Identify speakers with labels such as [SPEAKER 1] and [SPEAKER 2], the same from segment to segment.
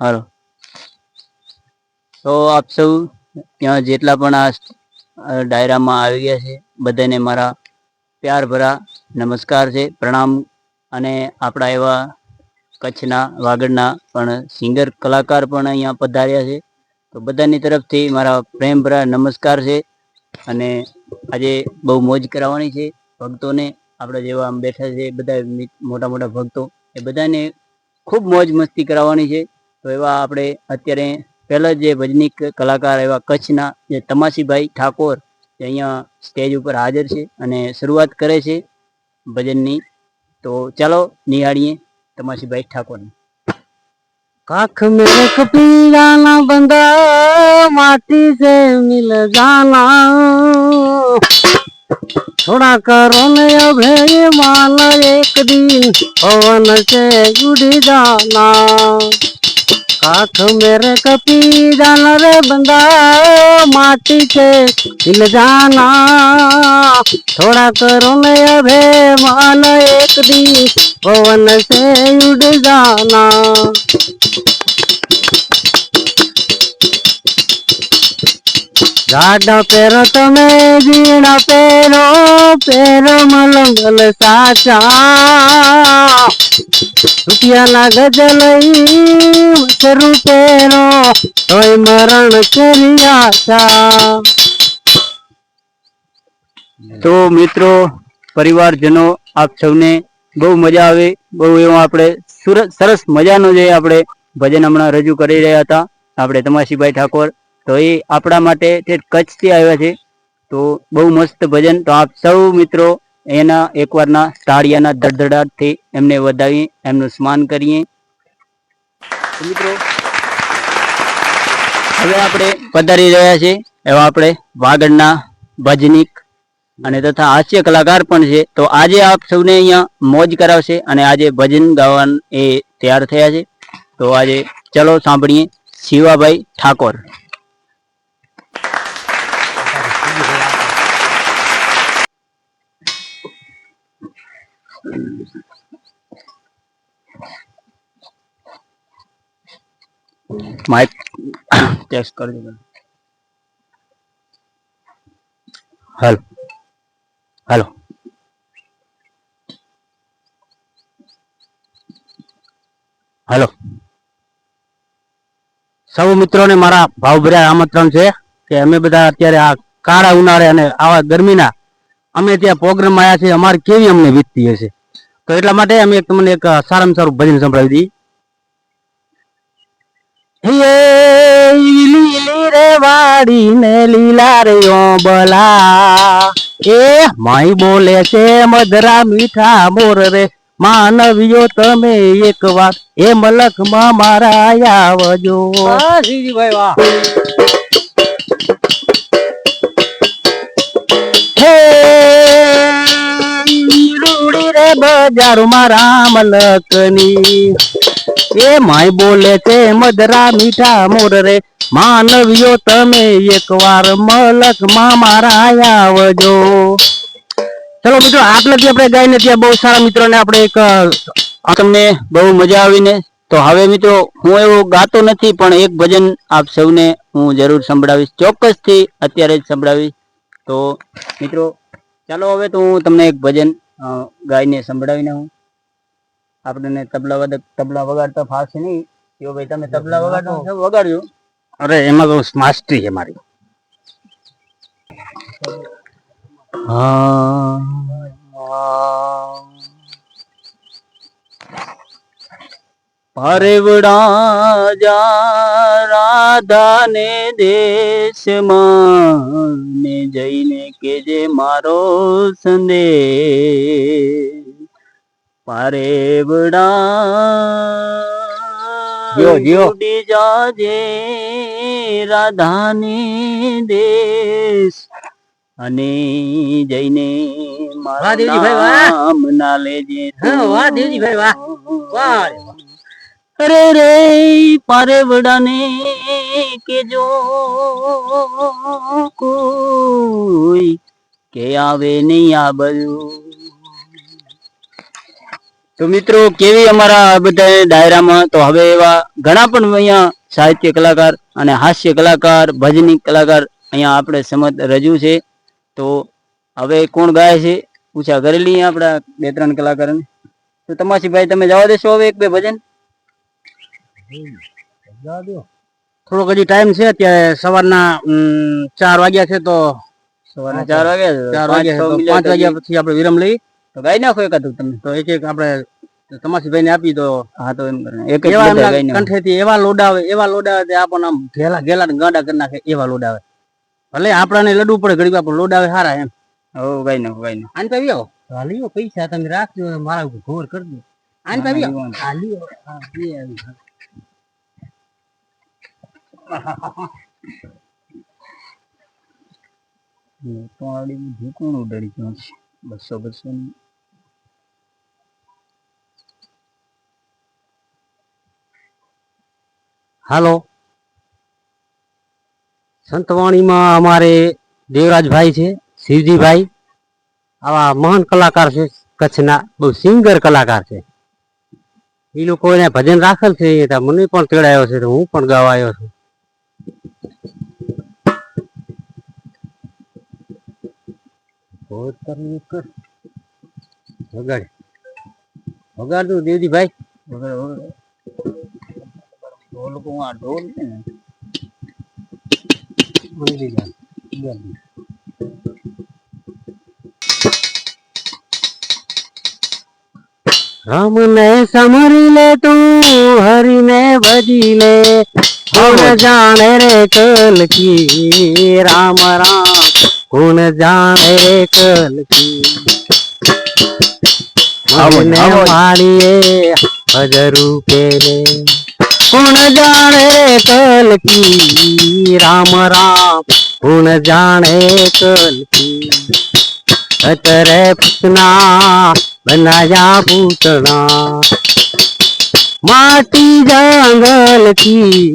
[SPEAKER 1] હાલો. તો આપ સૌ ત્યાં જેટલા પણ આ ડાયરામાં આવી ગયા છે, બધાને મારા પ્યાર ભરા નમસ્કાર છે, પ્રણામ. અને આપણા એવા કચ્છના વાગડના પણ સિંગર, કલાકાર પણ અહીંયા પધાર્યા છે. તો બધાની તરફથી મારા પ્રેમ ભરા નમસ્કાર છે. અને આજે બહુ મોજ કરાવવાની છે. ભક્તોને આપણા જેવા આમ બેઠા છે, બધા મોટા મોટા ભક્તો, એ બધાને ખૂબ મોજ મસ્તી કરાવવાની છે. તો એવા આપણે અત્યારે પહેલા જે ભજનીક કલાકાર એવા કચ્છના જે તમાસીભાઈ ઠાકોર જે અહીંયા સ્ટેજ ઉપર હાજર છે અને શરૂઆત કરે છે ભજનની તો ચાલો નિહાળીએ તમાસીભાઈ ઠાકોરની
[SPEAKER 2] काख में कपी जाना बंदा माटी से मिल जाना थोड़ा करो न अभय मान एक दिन पवन से जुड़ जाना काख मेरे कपी जाना रे बंदा माटी से मिल जाना थोड़ा करो न अभय मान एक दिन पवन से उड़ जाना ગાડા પહેરો તમે જીણો પેરો પહેરો મલંગલ સાચા રૂપિયાના ગજ લઈ શરૂ પહેરો, તોય મરણ કરી આશા.
[SPEAKER 1] તો મિત્રો, પરિવારજનો, આપ સૌને બહુ મજા આવે, બહુ એવું આપણે સરસ મજાનો જે આપણે ભજન હમણાં રજૂ કરી રહ્યા હતા. આપણે તમાશીભાઈ ઠાકોર તો એ આપણા માટે તે કચ્છથી આવ્યા છે, તો બહુ મસ્ત ભજન. તો આપ સૌ મિત્રો એના એકવારના તાળિયાના ધડધડાટથી એમને વધાવી, એમનું સ્માન કરીએ. મિત્રો, હવે આપણે પધારી રહ્યા છે એવા આપણે વાગડના ભજનીક અને તથા હાસ્ય કલાકાર પણ છે. તો આજે આપ સૌને અહીંયા મોજ કરાવશે અને આજે ભજન ગાવાન એ તૈયાર થયા છે. તો આજે ચલો સાંભળીએ શિવાભાઈ ઠાકોર. માઇક ટેસ્ટ કરી દો. હાલો હેલો
[SPEAKER 2] સૌ મિત્રોને મારા ભાવભર્યા આમંત્રણ છે કે અમે બધા અત્યારે આ કાળા ઉનાળે અને આવા ગરમીના અમે ત્યાં પ્રોગ્રામ આવ્યા છે અમારે કેવી અમને વીતતી હશે? તો એટલા માટે અમે તમને એક સારામાં સારું ભજન સંભળાવી દઈએ. લીલી રે વાડી ને લીલા રે ઓબલા એ માઈ બોલે છે, મધરા મીઠા મોર રે, માનવીઓ તમે એક વાર એ મલકમાં મારા આવજો વાહ હે બજારમાં રામ લખની. એ માય બોલે છે મદરા મીઠા મોર રે. માનવીઓ, તમે એકવાર મલકમાં મારા આવજો. ચલો મિત્રો આટલાથી આપણે ગાઈને ત્યાં બહુ સારા મિત્રોને આપણે એક
[SPEAKER 1] તમને બહુ મજા આવીને, તો હવે મિત્રો, હું એવું ગાતો નથી, પણ એક ભજન આપ સૌને હું જરૂર સંભળાવીશ. ચોક્કસથી અત્યારે જ સંભળાવીશ. તો, મિત્રો, ચાલો હવે તો હું તમને એક ભજન અ, ગાઈને સંભળાવીને હું આપણને તબલા વાદક તબલા વગાડતા ફાસ નહીં. તો ભાઈ તમે તબલા વગાડો છો, વગાડજો.
[SPEAKER 2] અરે એમાં તો માસ્ટરી છે મારી.
[SPEAKER 1] પરવડા જા રાધાને દેશમાં ને જઈને કે જે મારો સંદેશ પારેવડા
[SPEAKER 2] જીઓ, જીઓ.
[SPEAKER 1] ઉડી જાજે રાધાને દેશ અને જઈને મારા
[SPEAKER 2] દેવજીભાઈ, વાહ.
[SPEAKER 1] નામ ના લેજે
[SPEAKER 2] હા, વાહ, દેવજીભાઈ, વાહ. વાહ.
[SPEAKER 1] અરે રે પારેવડાને કે જો કોઈ કે આવે નહીં આ બધું. તો મિત્રો, કેવી અમારા બધા ડાયરામાં? તો હવે એવા ઘણા પણ અહીંયા સાહિત્ય કલાકાર અને હાસ્ય કલાકાર, ભજની કલાકાર અહીંયા આપણે સમજ રજૂ છે. તો હવે કોણ ગાય છે? પૂછા કરેલી આપણા બે ત્રણ કલાકારોને. તો તમાશીભાઈ તમે જવા દેશો હવે એક બે ભજન?
[SPEAKER 2] થોડોક હજી ટાઈમ છે અત્યારે સવારના ચાર વાગ્યા છે તો
[SPEAKER 1] સવારના ચાર વાગ્યા.
[SPEAKER 2] ચાર વાગ્યા પાંચ વાગ્યા પછી આપણે વિરામ લઈ.
[SPEAKER 1] તો ગાઈ નાખો એક તમે.
[SPEAKER 2] તો એક એક આપણે તમાસીભાઈ ને આપી દો
[SPEAKER 1] હા તો એમ એક
[SPEAKER 2] એવા. કંઠેથી એવા લોડાવે એવા લોડાવે તે આપણને આમ ઘેલા ઘેલા ને ગાંડા કરી નાખે એવા લોડાવે. ભલે આપણાને લડવું પડે ઘડી વાર લોડા આવે સારા એમ.
[SPEAKER 1] હો ગાઈ નાખો ગાઈ નાખો.
[SPEAKER 2] આને પાવી આવો હા પૈસા તમે રાખજો મારા ઘોર કરજો આને પાવી આવો હા હા
[SPEAKER 1] કોણ ઉડાડી ગયું છે. બસો બસો
[SPEAKER 2] હાલો. સંતવાણીમાં અમારે દેવરાજભાઈ છે, શિવજીભાઈ. આવા મહાન કલાકાર છે, કચ્છના બહુ સિંગર કલાકાર છે. એ લોકો એને ભજન રાખેલ છે મને પણ તેડાયો છે, તો હું પણ ગાવા આવ્યો છું. વગાડ. કર દેવજીભાઈ.
[SPEAKER 1] વગાડ વગર. દેવજીભાઈ કો આ ઢોલ છે ને.
[SPEAKER 2] મંદિર જાય રામ ને સમરી લે તું હરિ ને ભજી લે. કોણ જાણે રે કલકી? રામ રામ. કોણ જાણે રે કલ કી
[SPEAKER 1] આવો ને,
[SPEAKER 2] મને
[SPEAKER 1] આવો ને.
[SPEAKER 2] મારીએ હજરૂ પેલે કોણ જાણે રે કલ કી રામ રામ કોણ જાણે કલ કી અતરે પૂતના બનાયા પૂતના માટી જંગલથી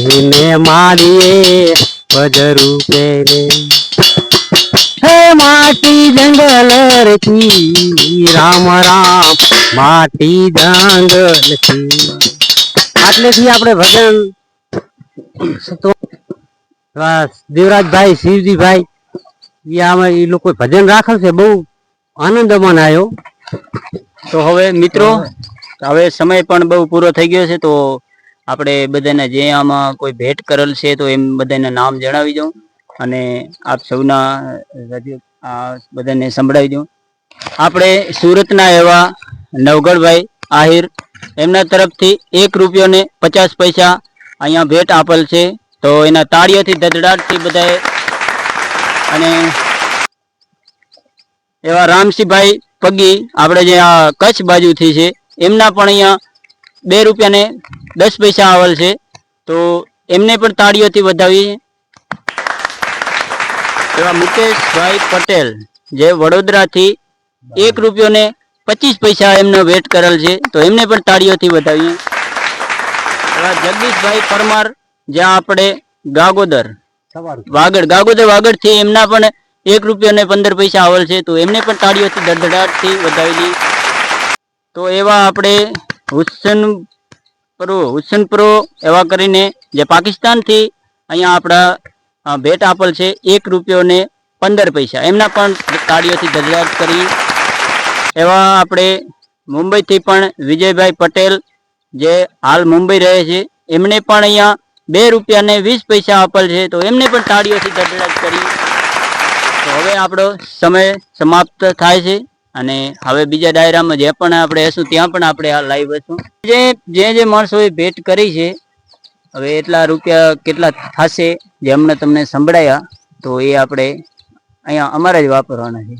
[SPEAKER 2] થી મારીએ હે માટી જંગલથી રામ રામ માટી જંગલથી આટલેથી આપણે ભજન તો દેવરાજભાઈ શિવજીભાઈ એ આમાં એ લોકો ભજન રાખે છે બહુ આનંદમાં આવ્યો
[SPEAKER 1] તો હવે મિત્રો હવે સમય પણ બહુ પૂરો થઈ ગયો છે તો આપણે બધાને જે આમાં કોઈ ભેટ કરેલ છે તો એમ બધાના નામ જણાવી દઉં અને આપ સૌના બધાને સંભળાવી દઉં. આપણે સુરતના એવા નવગઢભાઈ આહિર, એમના તરફથી એક રૂપિયો ને પચાસ પૈસા અહીંયા ભેટ આપેલ છે. તો એના તાળીઓથી ધધડાટથી બધાએ અને એવા રામસિંહભાઈ પગી, આપણે જે આ કચ્છ બાજુથી છે, એમના પણ અહીંયા બે રૂપિયા ને દસ પૈસા આવેલ છે. તો એમને પણ તાળીઓથી વધાવીએ એવા મુકેશભાઈ પટેલ જે વડોદરાથી એક રૂપિયોને પચીસ પૈસા એમનો વેટ કરેલ છે. તો એમને પણ તાળીઓથી વધાવીએ. એવા જગદીશભાઈ પરમાર જ્યાં આપણે ગાગોદર વાગડ ગાગોદર વાગડથી એમના પણ એક રૂપિયાને પંદર પૈસા આવેલ છે. તો એમને પણ તાળીઓથી ધડધડાટથી વધાવેલી તો એવા આપણે હુસન પ્રો હુસન પ્રો એવા કરીને જે પાકિસ્તાનથી અહીંયા આપણા ભેટ આપેલ છે, એક રૂપિયો પંદર પૈસા. એમના પણ તાળીઓથી ધડધડાટ કરી. એવા આપણે મુંબઈથી પણ વિજયભાઈ પટેલ જે હાલ મુંબઈ રહે છે, એમને પણ અહીંયા બે રૂપિયાને વીસ પૈસા આપેલ છે, તો એમને પણ તાળીઓથી ધડધડાટ કરી. તો હવે આપણો સમય સમાપ્ત થાય છે. અને હવે બીજા ડાયરામાં જે પણ આપણે હશું, ત્યાં પણ આપણે આ લાઈવ હશું. જે જે જે માણસોએ ભેટ કરી છે, હવે એટલા રૂપિયા કેટલા થશે, જે હમણાં તમને સંભળાયા, તો એ આપણે અહીંયા અમારે જ વાપરવાના છે.